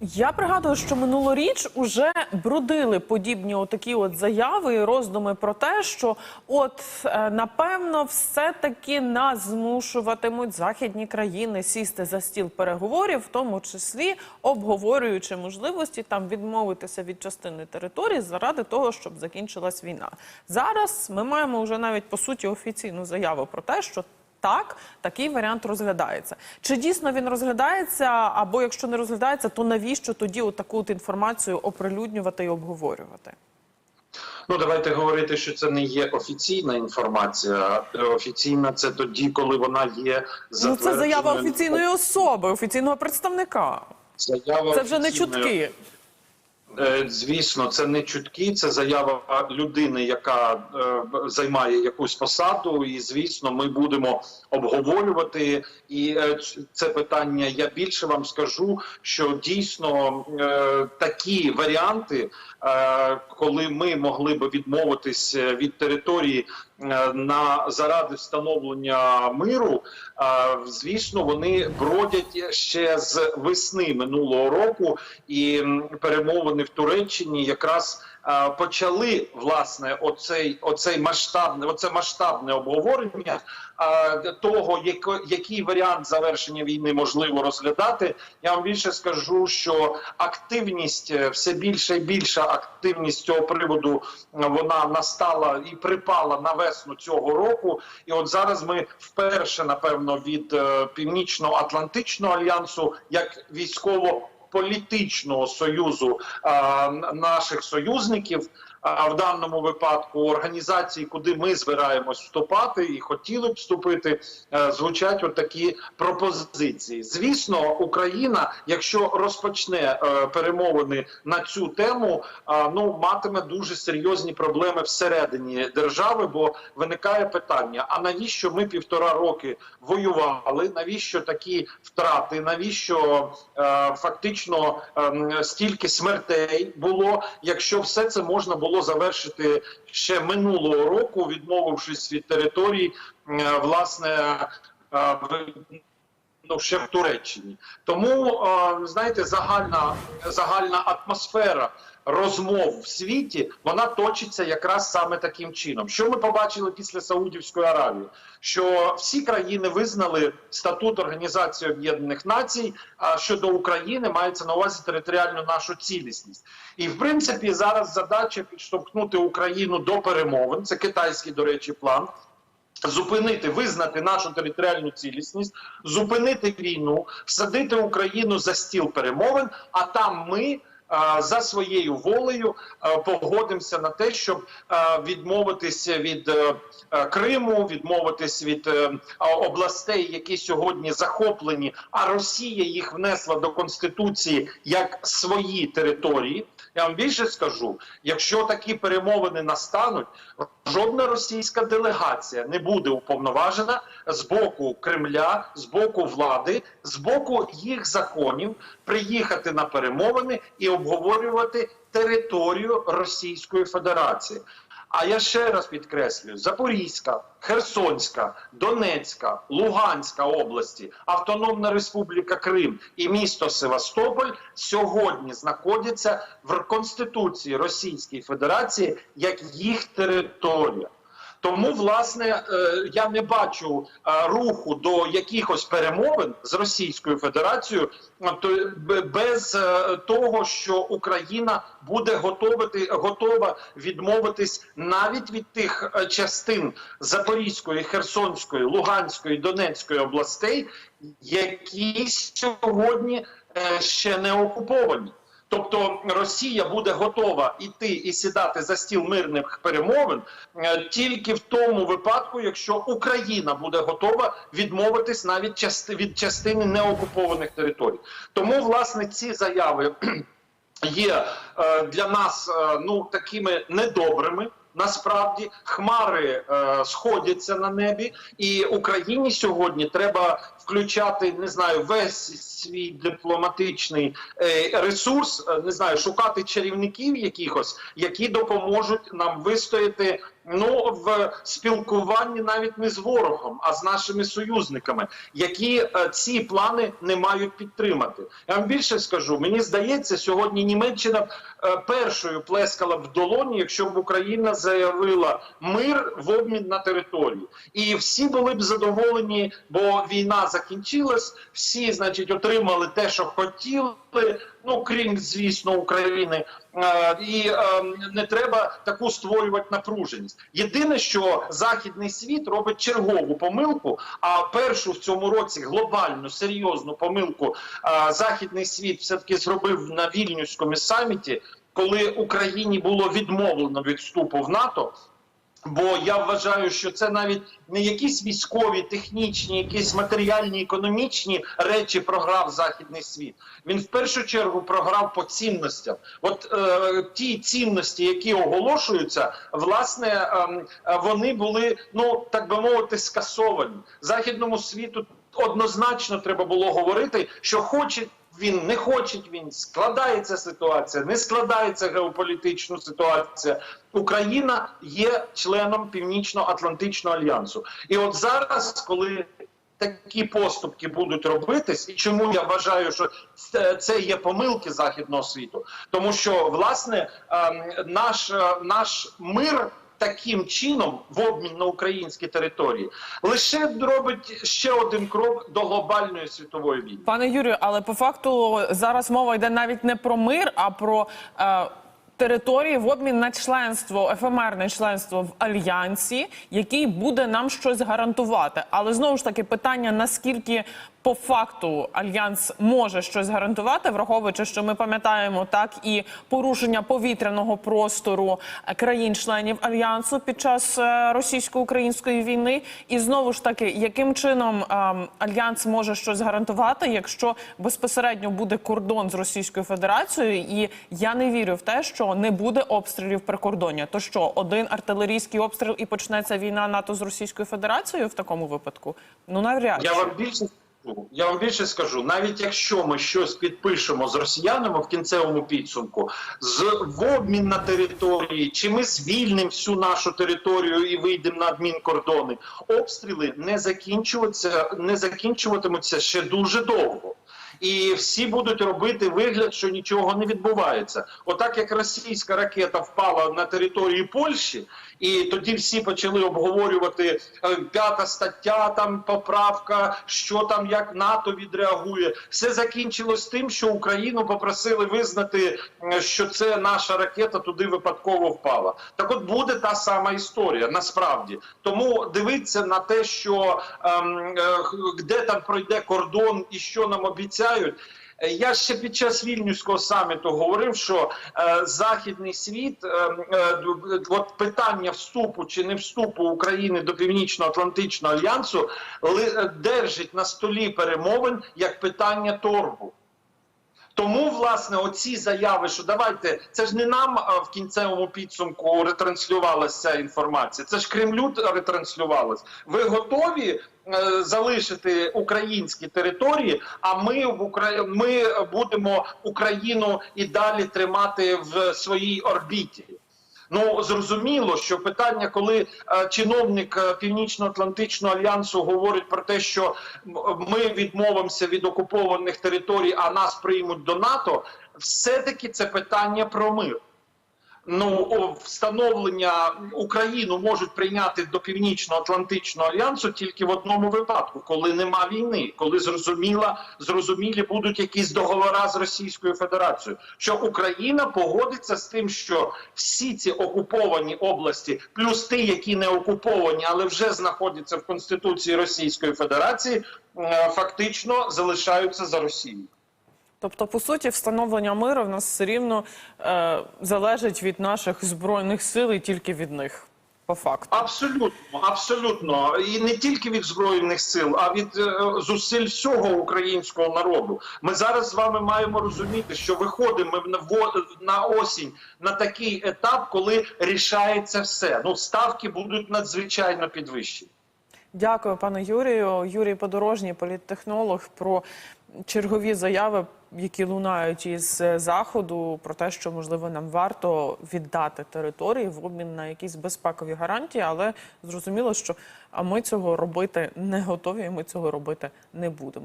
Я пригадую, що минулоріч уже бродили подібні отакі от заяви і роздуми про те, що от е, напевно все-таки нас змушуватимуть західні країни сісти за стіл переговорів, в тому числі обговорюючи можливості там відмовитися від частини території заради того, щоб закінчилась війна. Зараз ми маємо вже навіть по суті офіційну заяву про те, що так, такий варіант розглядається. Чи дійсно він розглядається? Або якщо не розглядається, то навіщо тоді таку от інформацію оприлюднювати і обговорювати? Ну, давайте говорити, що це не є офіційна інформація. Е, Офіційна це тоді, коли вона є Ну це заява офіційної особи, офіційного представника. Заява Це вже не чутки. Е, Звісно, це не чутки, це заява людини, яка е, займає якусь посаду, і звісно, ми будемо обговорювати. І е, це питання. Я більше вам скажу, що дійсно такі варіанти, коли ми могли би відмовитись від території на заради встановлення миру, е, звісно, вони бродять ще з весни минулого року, і перемовини в Туреччині якраз е, почали власне оцей, оцей масштабне, оце масштабне обговорення е, того, яко- який варіант завершення війни можливо розглядати. Я вам більше скажу, що активність е, все більша і більша активність цього приводу е, вона настала і припала на весну цього року. І от зараз ми вперше, напевно, від е, північно-атлантичного альянсу як військово. Політичного союзу наших союзників, в даному випадку організації, куди ми збираємось вступати і хотіли б вступити, е, звучать отакі пропозиції. Звісно, Україна, якщо розпочне е, перемовини на цю тему, а, ну матиме дуже серйозні проблеми всередині держави, бо виникає питання: а навіщо ми півтора роки воювали? Навіщо такі втрати? Навіщо е, фактично ем, стільки смертей було, якщо все це можна було завершити ще минулого року, відмовившись від території, е, власне. Ну, ще в Туреччині, тому знаєте, загальна загальна атмосфера розмов в світі вона точиться якраз саме таким чином. Що ми побачили після Саудівської Аравії? Що всі країни визнали статут Організації Об'єднаних Націй щодо України мається на увазі територіальну нашу цілісність, і в принципі зараз задача підштовхнути Україну до перемовин. Це китайський, до речі, план. Зупинити, визнати нашу територіальну цілісність, зупинити війну, всадити Україну за стіл перемовин. А там ми а, за своєю волею а, погодимося на те, щоб а, відмовитися від е, е, Криму, відмовитись від е, областей, які сьогодні захоплені. А Росія їх внесла до конституції як свої території. Я вам більше скажу: якщо такі перемовини настануть, жодна російська делегація не буде уповноважена з боку Кремля, з боку влади, з боку їх законів приїхати на перемовини і обговорювати територію Російської Федерації. А я ще раз підкреслюю: Запорізька, Херсонська, Донецька, Луганська області, Автономна Республіка Крим і місто Севастополь сьогодні знаходяться в Конституції Російської Федерації як їх територія. Тому, власне, е, я не бачу е, руху до якихось перемовин з Російською Федерацією, е, без того, що Україна буде готовити, готова відмовитись навіть від тих частин Запорізької, Херсонської, Луганської, Донецької областей, які сьогодні ще не окуповані. Тобто Росія буде готова іти і сідати за стіл мирних перемовин е, тільки в тому випадку, якщо Україна буде готова відмовитись навіть від частини неокупованих територій. Тому власне ці заяви є е, для нас е, ну такими недобрими. Насправді хмари е, сходяться на небі, і Україні сьогодні треба включати не знаю весь свій дипломатичний е, ресурс, е, не знаю, шукати чарівників якихось, які допоможуть нам вистояти. Ну в спілкуванні навіть не з ворогом, а з нашими союзниками, які е, ці плани не мають підтримати. Я вам більше скажу. Мені здається, сьогодні Німеччина першою плескала в долоні, якщо б Україна заявила мир в обмін на територію, і всі були б задоволені, бо війна закінчилась. Всі, значить, отримали те, що хотіли. Ну крім звісно України, Е, і е, не треба таку створювати напруженість. Єдине, що західний світ робить чергову помилку. А першу в цьому році глобальну серйозну помилку е, західний світ все таки зробив на вільнюському саміті, коли Україні було відмовлено від вступу в НАТО. Бо я вважаю, що це навіть не якісь військові, технічні, якісь матеріальні, економічні речі програв західний світ. Він в першу чергу програв по цінностям. От е, ті цінності, які оголошуються, власне, е, е, вони були, ну так би мовити, скасовані західному світу. Однозначно треба було говорити, що хоче він, не хоче він, складається ситуація, не складається геополітична ситуація. Україна є членом Північно-Атлантичного альянсу. І от зараз, коли такі поступки будуть робитись, і чому я вважаю, що це- є помилки західного світу, тому що власне ем, наш, е, наш мир. Таким чином, в обмін на українські території, лише робить ще один крок до глобальної світової війни. Пане Юрію, але по факту зараз мова йде навіть не про мир, а про е, території в обмін на членство, ефемерне членство в альянсі, який буде нам щось гарантувати. Але знову ж таки питання: наскільки по факту альянс може щось гарантувати, враховуючи, що ми пам'ятаємо так і порушення повітряного простору країн-членів альянсу під час е, російсько-української війни, і знову ж таки, яким чином ем, альянс може щось гарантувати, якщо безпосередньо буде кордон з Російською Федерацією, і я не вірю в те, що не буде обстрілів прикордоння. То що один артилерійський обстріл і почнеться війна НАТО з Російською Федерацією в такому випадку? Ну навряд Я вам більше. Я вам більше скажу, навіть якщо ми щось підпишемо з росіянами в кінцевому підсумку, з в обмін на території, чи ми звільнимо всю нашу територію і вийдемо на адмінкордони, обстріли не закінчуватися, не закінчуватимуться ще дуже довго. І всі будуть робити вигляд, що нічого не відбувається. Отак як російська ракета впала на території Польщі, і тоді всі почали обговорювати е, п'ята стаття, там поправка, що там як НАТО відреагує. Все закінчилось тим, що Україну попросили визнати, е, що це наша ракета туди випадково впала. Так, от буде та сама історія насправді. Тому дивитися на те, що ем, е, де там пройде кордон і що нам обіцяють. Е, Я ще під час вільнюського саміту говорив, що е, західний світ, е, е, от питання вступу чи не вступу України до Північно-Атлантичного альянсу е, держить на столі перемовин як питання торгу. Тому, власне, оці заяви, що давайте, це ж не нам в кінцевому підсумку ретранслювалася інформація. Це ж Кремлю ретранслювалася. Ви готові е, залишити українські території? А ми в Украї... ми будемо Україну і далі тримати в своїй орбіті. Ну зрозуміло, що питання, коли е, чиновник е, Північно-Атлантичного альянсу говорить про те, що ми відмовимося від окупованих територій, а нас приймуть до НАТО, все-таки це питання про мир. Ну, встановлення Україну можуть прийняти до Північно-Атлантичного альянсу тільки в одному випадку, коли нема війни, коли зрозуміла, зрозумілі будуть якісь договори з Російською Федерацією, що Україна погодиться з тим, що всі ці окуповані області, плюс ті, які не окуповані, але вже знаходяться в Конституції Російської Федерації, е, фактично залишаються за Росією. Тобто, по суті, встановлення миру в нас все рівно е, залежить від наших збройних сил і тільки від них, по факту. Абсолютно, абсолютно, і не тільки від збройних сил, а від е, зусиль всього українського народу. Ми зараз з вами маємо розуміти, що виходимо на на осінь на такий етап, коли рішається все. Ну ставки будуть надзвичайно підвищені. Дякую, пане Юрію. Юрій Подорожній, політтехнолог, про чергові заяви, які лунають із е, заходу, про те, що можливо нам варто віддати території в обмін на якісь безпекові гарантії, але зрозуміло, що а ми цього робити не готові, і ми цього робити не будемо.